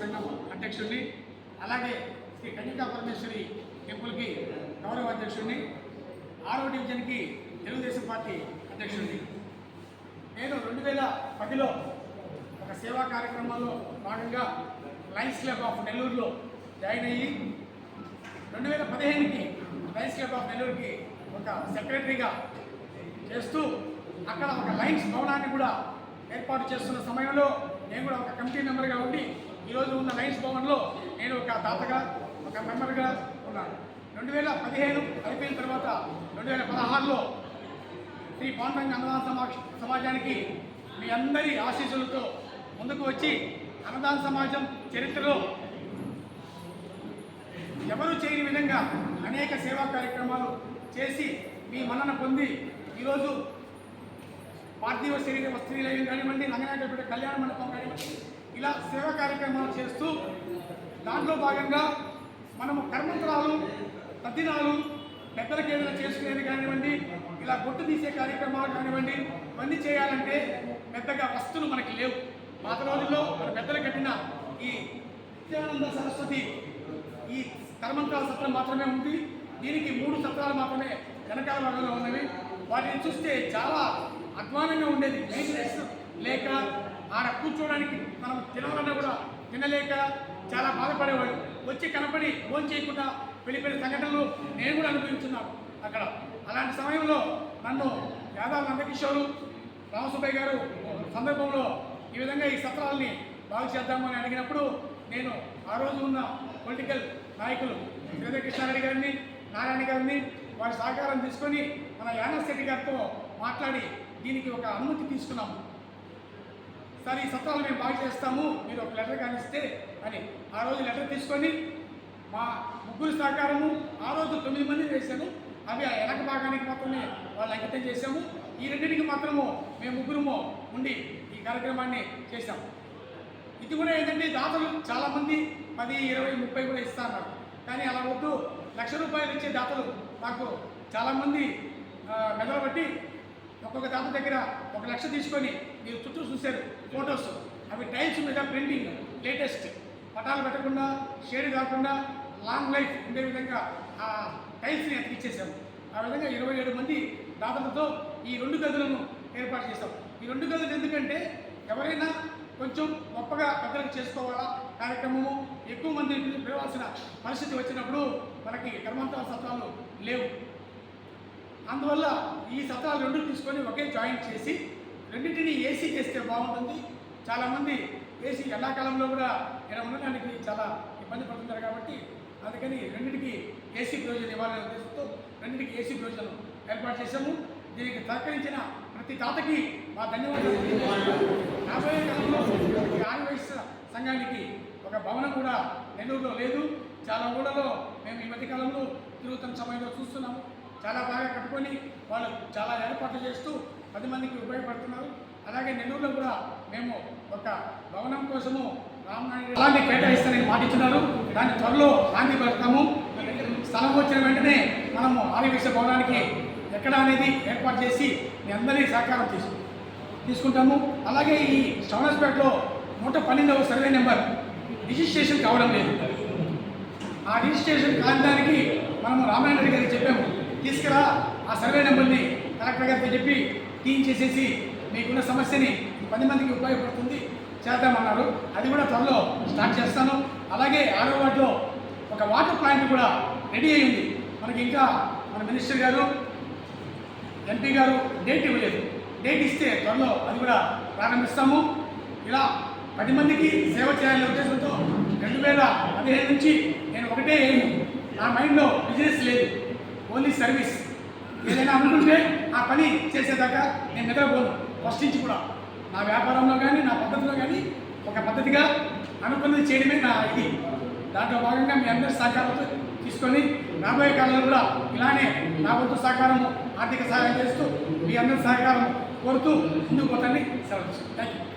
సంఘం అధ్యక్షుడిని అలాగే శ్రీ కన్యకా పరమేశ్వరి టెంపుల్కి గౌరవ అధ్యక్షుడిని ఆరో డివిజన్కి తెలుగుదేశం పార్టీ అధ్యక్షుడిని. నేను రెండు వేల పదిలో ఒక సేవా కార్యక్రమంలో భాగంగా లైన్స్ క్లబ్ ఆఫ్ నెల్లూరులో జాయిన్ అయ్యి రెండు వేల పదిహేనుకి లైన్స్ క్లబ్ ఆఫ్ నెల్లూరుకి ఒక సెక్రటరీగా చేస్తూ అక్కడ ఒక లైన్స్ భవనాన్ని కూడా ఏర్పాటు చేస్తున్న సమయంలో నేను కూడా ఒక కమిటీ మెంబర్గా ఉండి ఈరోజు ఉన్న లైన్స్ భవన్లో నేను ఒక దాతగా ఒక మెంబర్గా ఉన్నాను. రెండు వేల పదిహేను అయిపోయిన తర్వాత రెండు వేల పదహారులో శ్రీ పాండంగ అన్నదాన సమాక్ష సమాజానికి మీ అందరి ఆశీస్సులతో ముందుకు వచ్చి అన్నదాన సమాజం చరిత్రలో ఎవరు చేయని విధంగా అనేక సేవా కార్యక్రమాలు చేసి మీ మన్నన పొంది ఈరోజు పార్థివ శరీర వస్త్రీలయం కానివ్వండి నంగనాయకపేట కళ్యాణ మండపం కానివ్వండి ఇలా సేవా కార్యక్రమాలు చేస్తూ దాంట్లో భాగంగా మనము కర్మంతరాలు తద్దినాలు పెద్దలకి ఏదైనా చేసుకునేది కానివ్వండి ఇలా గుట్టు తీసే కార్యక్రమాలు కానివ్వండి ఇవన్నీ చేయాలంటే పెద్దగా వస్తువులు మనకి లేవు. పాత రోజుల్లో మన పెద్దలు కట్టిన ఈ నిత్యానంద సరస్వతి ఈ కర్మంతరాల సత్రం మాత్రమే ఉంది. దీనికి మూడు సత్రాలు మాత్రమే వెనకాల భాగంలో ఉన్నవి. వాటిని చూస్తే చాలా అధ్వానంగా ఉండేది. మెయింటెనెన్స్ లేక ఆడ కూర్చోవడానికి మనం తినాలన్నా కూడా తినలేక చాలా బాధపడేవాడు వచ్చి కనపడి ఫోన్ చేయకుండా వెళ్ళిపోయిన సంఘటనలు నేను కూడా అనుభవించున్నాను అక్కడ. అలాంటి సమయంలో నన్ను యాదవ్ నందకిషోరు రామసుబ్బయ్య గారు సందర్భంలో ఈ విధంగా ఈ సత్రాలని బాగు చేద్దామని అడిగినప్పుడు నేను ఆ రోజు ఉన్న పొలిటికల్ నాయకులు శ్రీధర్ గారిని నారాయణ గారిని వారి సహకారం తీసుకొని మన యానస్ శెట్టి గారితో మాట్లాడి దీనికి ఒక అనుమతి తీసుకున్నాము. సార్ ఈ సత్రాలు మేము బాగు చేస్తాము మీరు ఒక లెటర్ కానిస్తే అని ఆ రోజు లెటర్ తీసుకొని మా ముగ్గురు సహకారము ఆ రోజు తొమ్మిది మంది వేశాము అవి ఆ వెనక భాగానికి మాత్రమే వాళ్ళు అంకితం చేశాము. ఈ రెండింటికి మాత్రము మేము ముగ్గురము ఉండి ఈ కార్యక్రమాన్ని చేశాము. ఇది కూడా ఏంటంటే దాతలు చాలామంది పది ఇరవై ముప్పై కూడా ఇస్తారు కానీ అలా వద్దు. లక్ష రూపాయలు ఇచ్చే దాతలు నాకు చాలామంది మెదలబట్టి ఒక్కొక్క తాత దగ్గర ఒక లక్ష తీసుకొని మీరు చుట్టూ చూశారు ఫొటోస్ అవి టైల్స్ మీద ప్రింటింగ్ లేటెస్ట్ పటాలు పెట్టకుండా షేడ్ కాకుండా లాంగ్ లైఫ్ ఉండే విధంగా ఆ టైల్స్ని అతికిచ్చేసాము ఆ విధంగా ఇరవై ఏడు మంది దాతలతో ఈ రెండు గదులను ఏర్పాటు చేస్తాం ఈ రెండు గదులు ఎందుకంటే ఎవరైనా కొంచెం గొప్పగా పెద్దలకు చేసుకోవాలా కార్యక్రమము ఎక్కువ మంది పిలవాల్సిన పరిస్థితి వచ్చినప్పుడు మనకి కర్మంతర సత్వాలు లేవు. అందువల్ల ఈ సత్రాలు రెండు తీసుకొని ఒకే జాయింట్ చేసి రెండింటిని ఏసీ చేస్తే బాగుంటుంది. చాలామంది ఏసీ ఎండాకాలంలో కూడా ఇలా ఉండడానికి చాలా ఇబ్బంది పడుతుంటారు కాబట్టి అందుకని రెండింటికి ఏసీ ప్రయోజనం ఇవ్వాలనే ఉద్దేశంతో రెండింటికి ఏసీ ప్రయోజనం ఏర్పాటు చేశాము. దీనికి సహకరించిన ప్రతి తాతకి మా ధన్యవాదాలు. రాబోయే కాలంలో ఈ సంఘానికి ఒక భవనం కూడా నెల్లూరులో లేదు. చాలా ఊళ్ళలో మేము ఈ మధ్యకాలంలో తిరుగుతున్న సమయంలో చూస్తున్నాము. చాలా బాగా కట్టుకొని వాళ్ళు చాలా ఏర్పాట్లు చేస్తూ పది మందికి ఉపయోగపడుతున్నారు. అలాగే నెల్లూరులో కూడా మేము ఒక భవనం కోసము రామనాయుడు అలాంటి కేటాయిస్తానని మాటిస్తున్నారు దాన్ని త్వరలో హామీ పెడతాము. స్థలం వచ్చిన వెంటనే మనము ఆదివేశ భవనానికి ఎక్కడ అనేది ఏర్పాటు చేసి మీ అందరి సహకారం తీసుకు తీసుకుంటాము. అలాగే ఈ శ్రవణస్పేటలో నూట పన్నెండవ సర్వే నెంబర్ రిజిస్ట్రేషన్ కావడం లేదు. ఆ రిజిస్ట్రేషన్ కాని మనము రామాయణ గారికి చెప్పాము. తీసుకురా. ఆ సర్వే నెంబర్ని కలెక్టర్ గారితో చెప్పి క్లీన్ చేసేసి మీకున్న సమస్యని పది మందికి ఉపయోగపడుతుంది చేద్దామన్నారు అది కూడా త్వరలో స్టార్ట్ చేస్తాను. అలాగే ఆరో వార్డులో ఒక వాటర్ ప్లాంట్ కూడా రెడీ అయింది మనకి ఇంకా మన మినిస్టర్ గారు ఎంపీ గారు డేట్ ఇవ్వలేదు. డేట్ ఇస్తే త్వరలో అది కూడా ప్రారంభిస్తాము. ఇలా పది మందికి సేవ చేయాలనే ఉద్దేశంతో రెండు వేల పదిహేను నుంచి నేను ఒకటే నా మైండ్లో బిజినెస్ లేదు. Only service. ఏదైనా అనుకుంటే ఆ పని చేసేదాకా నేను నిద్రపోను. ఫస్ట్ నుంచి కూడా. నా వ్యాపారంలో కానీ నా పద్ధతిలో కానీ ఒక పద్ధతిగా అనుకున్నది చేయడమే నా ఇది. దాంట్లో భాగంగా మీ అందరి సహకారంతో తీసుకొని రాబోయే కాలంలో కూడా ఇలానే నా వంతు సహకారము ఆర్థిక సహాయం చేస్తూ మీ అందరి సహకారం కోరుతూ ముందుకు పోతాన్ని సెలవు థ్యాంక్ యూ